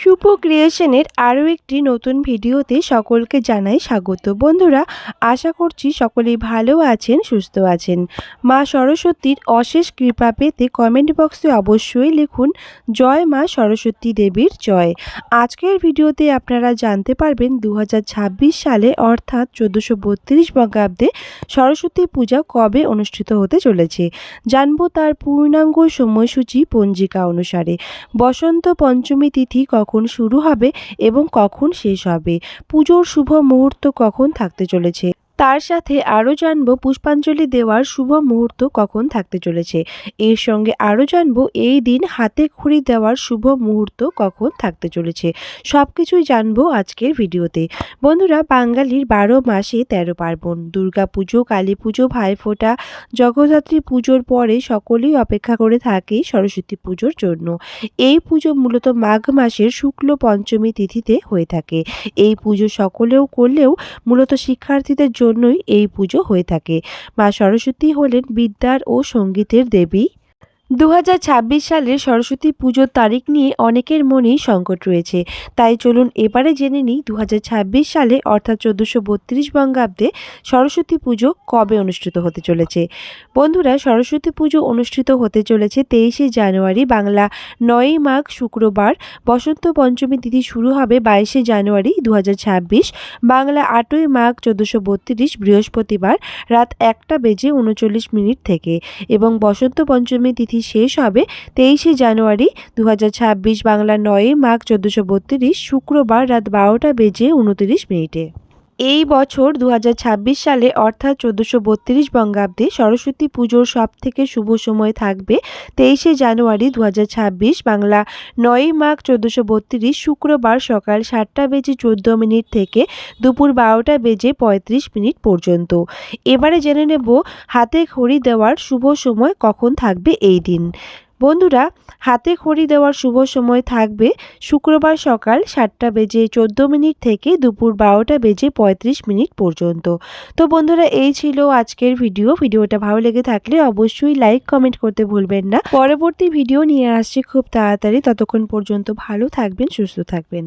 শুভ ক্রিয়েশনের আরও একটি নতুন ভিডিওতে সকলকে জানাই স্বাগত। বন্ধুরা, আশা করছি সকলেই ভালো আছেন, সুস্থ আছেন। মা সরস্বতীর অশেষ কৃপা পেতে কমেন্ট বক্সে অবশ্যই লিখুন, জয় মা সরস্বতী দেবীর জয়। আজকের ভিডিওতে আপনারা জানতে পারবেন দু হাজার ছাব্বিশ সালে, অর্থাৎ চোদ্দোশো বত্রিশ বঙ্গাব্দে সরস্বতী পূজা কবে অনুষ্ঠিত হতে চলেছে? জানব তার পূর্ণাঙ্গ সময়সূচি পঞ্জিকা অনুসারে। বসন্ত পঞ্চমী তিথি কখন শুরু হবে এবং কখন শেষ হবে? পুজোর শুভ মুহূর্ত কখন থাকতে চলেছে? তার সাথে আরও জানব পুষ্পাঞ্জলি দেওয়ার শুভ মুহূর্ত কখন থাকতে চলেছে। এর সঙ্গে আরও জানব এই দিন হাতে খড়ি দেওয়ার শুভ মুহূর্ত কখন থাকতে চলেছে। সব কিছুই জানব আজকের ভিডিওতে। বন্ধুরা, বাঙালির বারো মাসে তেরো পার্বণ। দুর্গা পুজো, কালী পুজো ভাইফোঁটা জগদ্ধাত্রী পুজোর পরে সকলেই অপেক্ষা করে থাকে সরস্বতী পুজোর জন্য। এই পুজো মূলত মাঘ মাসের শুক্ল পঞ্চমী তিথিতে হয়ে থাকে। এই পুজো সকলেও করলেও মূলত শিক্ষার্থীদের জন্যই এই পুজো হয়ে থাকে। মা সরস্বতী হলেন বিদ্যার ও সঙ্গীতের দেবী। দু সালের সরস্বতী পুজোর তারিখ নিয়ে অনেকের মনেই সংকট রয়েছে। তাই চলুন এবারে জেনে নিই দু হাজার ছাব্বিশ সালে, অর্থাৎ চোদ্দোশো বত্রিশ বঙ্গাব্দে, সরস্বতী পুজো কবে অনুষ্ঠিত হতে চলেছে? বন্ধুরা, সরস্বতী পুজো অনুষ্ঠিত হতে চলেছে তেইশে জানুয়ারি বাংলা নয়ই মাঘ শুক্রবার। বসন্ত পঞ্চমী তিথি শুরু হবে বাইশে জানুয়ারি দু হাজার ছাব্বিশ। বাংলা আটই মাঘ চোদ্দোশো বত্রিশ বৃহস্পতিবার রাত একটা বেজে উনচল্লিশ মিনিট থেকে। এবং বসন্ত পঞ্চমী তিথি শেষ হবে তেইশে জানুয়ারি দু বাংলা নয়ই মাঘ চোদ্দোশো শুক্রবার রাত বারোটা বেজে উনতিরিশ মিনিটে। এই বছর দু হাজার ছাব্বিশ সালে অর্থাৎ চোদ্দোশো বত্রিশ বঙ্গাব্দে সরস্বতী পুজোর সব থেকে শুভ সময় থাকবে তেইশে জানুয়ারি দু হাজার ছাব্বিশ বাংলা নয়ই মাঘ চোদ্দোশো বত্রিশ শুক্রবার সকাল সাতটা বেজে চোদ্দ মিনিট থেকে দুপুর বারোটা বেজে পঁয়ত্রিশ মিনিট পর্যন্ত। এবারে জেনে নেব হাতে খড়ি দেওয়ার শুভ সময় কখন থাকবে এই দিন। বন্ধুরা, হাতে খড়ি দেওয়ার শুভ সময় থাকবে শুক্রবার সকাল সাতটা বেজে চোদ্দ মিনিট থেকে দুপুর বারোটা বেজে পঁয়ত্রিশ মিনিট পর্যন্ত। তো বন্ধুরা, এই ছিল আজকের ভিডিও। ভিডিওটা ভালো লেগে থাকলে অবশ্যই লাইক, কমেন্ট করতে ভুলবেন না। পরবর্তী ভিডিও নিয়ে আসছি খুব তাড়াতাড়ি। ততক্ষণ পর্যন্ত ভালো থাকবেন, সুস্থ থাকবেন।